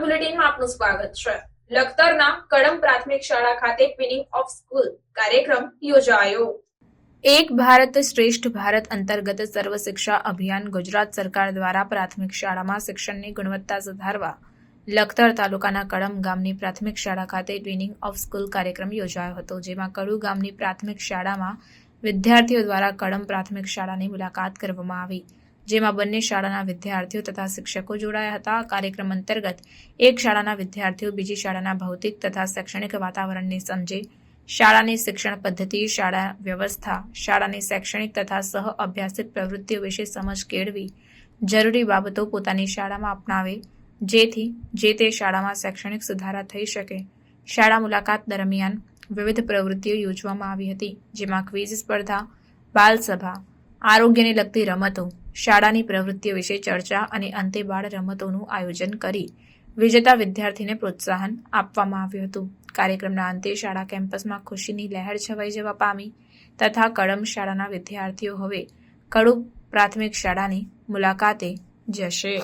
બુલેટિનમાં આપનું સ્વાગત છે. લખતરના કડમ પ્રાથમિક શાળા ખાતે ટ્વિનિંગ ઓફ સ્કૂલ કાર્યક્રમ યોજાયો. એક ભારત શ્રેષ્ઠ ભારત અંતર્ગત સર્વ શિક્ષા અભિયાન ગુજરાત સરકાર દ્વારા પ્રાથમિક શાળામાં શિક્ષણની ગુણવત્તા સુધારવા લખતર તાલુકાના કડમ ગામની પ્રાથમિક શાળા ખાતે ટ્વિનિંગ ઓફ સ્કૂલ કાર્યક્રમ યોજાયો હતો, જેમાં કડુ ગામની પ્રાથમિક શાળામાં વિદ્યાર્થીઓ દ્વારા કડમ પ્રાથમિક શાળાની મુલાકાત કરવામાં આવી. જેમાં બંને શાળાના વિદ્યાર્થીઓ તથા શિક્ષકો જોડાયા હતા. કાર્યક્રમ અંતર્ગત એક શાળાના વિદ્યાર્થીઓ, બીજી શાળાના ભૌતિક તથા શૈક્ષણિક વાતાવરણને સમજે. શાળાની શિક્ષણ પદ્ધતિ, શાળા વ્યવસ્થા, શાળાની શૈક્ષણિક તથા સહ અભ્યાસિક પ્રવૃત્તિઓ વિશે સમજ કેળવી જરૂરી બાબતો પોતાની શાળામાં અપનાવે, જેથી જે તે શાળામાં શૈક્ષણિક સુધારા થઈ શકે. શાળા મુલાકાત દરમિયાન વિવિધ પ્રવૃત્તિઓ યોજવામાં આવી હતી, જેમાં ક્વિઝ સ્પર્ધા, બાલસભા આરોગ્યને લગતી રમતો, શાળાની પ્રવૃત્તિઓ વિશે ચર્ચા અને અંતે બાળ રમતોનું આયોજન કરી વિજેતા વિદ્યાર્થીને પ્રોત્સાહન આપવામાં આવ્યું હતું. કાર્યક્રમના અંતે શાળા કેમ્પસમાં ખુશીની લહેર છવાઈ જવા પામી તથા કડમ શાળાના વિદ્યાર્થીઓ હવે કડુ પ્રાથમિક શાળાની મુલાકાતે જશે.